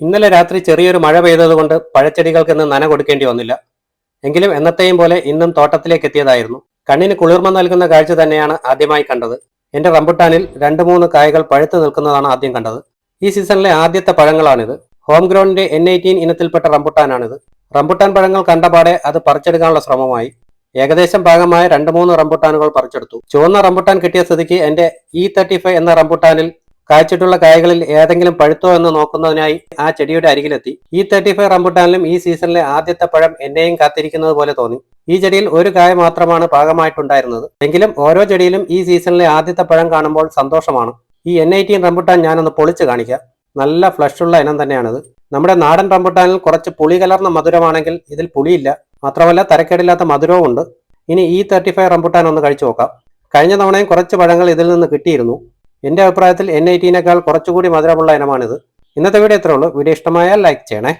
ഇന്നലെ രാത്രി ചെറിയൊരു മഴ പെയ്തതുകൊണ്ട് പഴച്ചെടികൾക്ക് ഇന്ന് നന കൊടുക്കേണ്ടി വന്നില്ല. എങ്കിലും എന്നത്തെയും പോലെ ഇന്നും തോട്ടത്തിലേക്ക് എത്തിയതായിരുന്നു. കണ്ണിന് കുളിർമ നൽകുന്ന കാഴ്ച തന്നെയാണ് ആദ്യമായി കണ്ടത്. എന്റെ റംബുട്ടാനിൽ രണ്ട് മൂന്ന് കായകൾ പഴുത്തു നിൽക്കുന്നതാണ് ആദ്യം കണ്ടത്. ഈ സീസണിലെ ആദ്യത്തെ പഴങ്ങളാണിത്. ഹോം ഗ്രൗണ്ടിന്റെ എൻ എയ്റ്റീൻ ഇനത്തിൽപ്പെട്ട റംബുട്ടാനാണിത്. റംബുട്ടാൻ പഴങ്ങൾ കണ്ടപാടെ അത് പറിച്ചെടുക്കാനുള്ള ശ്രമമായി. ഏകദേശം ഭാഗമായ രണ്ട് മൂന്ന് റംബുട്ടാനുകൾ പറിച്ചെടുത്തു. ചുവന്ന റംബുട്ടാൻ കിട്ടിയ സ്ഥിതിക്ക് എന്റെ ഇ തേർട്ടി ഫൈവ് എന്ന റംബുട്ടാനിൽ കായ്ച്ചിട്ടുള്ള കായകളിൽ ഏതെങ്കിലും പഴുത്തോ എന്ന് നോക്കുന്നതിനായി ആ ചെടിയുടെ അരികിലെത്തി. ഈ തേർട്ടി ഫൈവ് റംബുട്ടാനിലും ഈ സീസണിലെ ആദ്യത്തെ പഴം എന്നെയും കാത്തിരിക്കുന്നത് പോലെ തോന്നി. ഈ ചെടിയിൽ ഒരു കായ മാത്രമാണ് പാകമായിട്ടുണ്ടായിരുന്നത്. എങ്കിലും ഓരോ ചെടിയിലും ഈ സീസണിലെ ആദ്യത്തെ പഴം കാണുമ്പോൾ സന്തോഷമാണ്. ഈ എൻ ഐറ്റീൻ റംബുട്ടാൻ ഞാനൊന്ന് പൊളിച്ചു കാണിക്കാം. നല്ല ഫ്ലഷുള്ള ഇനം തന്നെയാണിത്. നമ്മുടെ നാടൻ റംബുട്ടാനിൽ കുറച്ച് പുളി കലർന്ന മധുരമാണെങ്കിൽ ഇതിൽ പുളിയില്ല. മാത്രമല്ല തരക്കേടില്ലാത്ത മധുരവും ഉണ്ട്. ഇനി ഈ തേർട്ടി ഫൈവ് റംബുട്ടാൻ ഒന്ന് കഴിച്ചു നോക്കാം. കഴിഞ്ഞ തവണയും കുറച്ച് പഴങ്ങൾ ഇതിൽ നിന്ന് കിട്ടിയിരുന്നു. എന്റെ അഭിപ്രായത്തിൽ എൻ ഐ ടീനേക്കാൾ കുറച്ചുകൂടി മധുരമുള്ള ഇനമാണിത്. ഇന്നത്തെ വീഡിയോ ഇത്രേ ഉള്ളൂ. വീഡിയോ ഇഷ്ടമായാൽ ലൈക്ക് ചെയ്യണേ.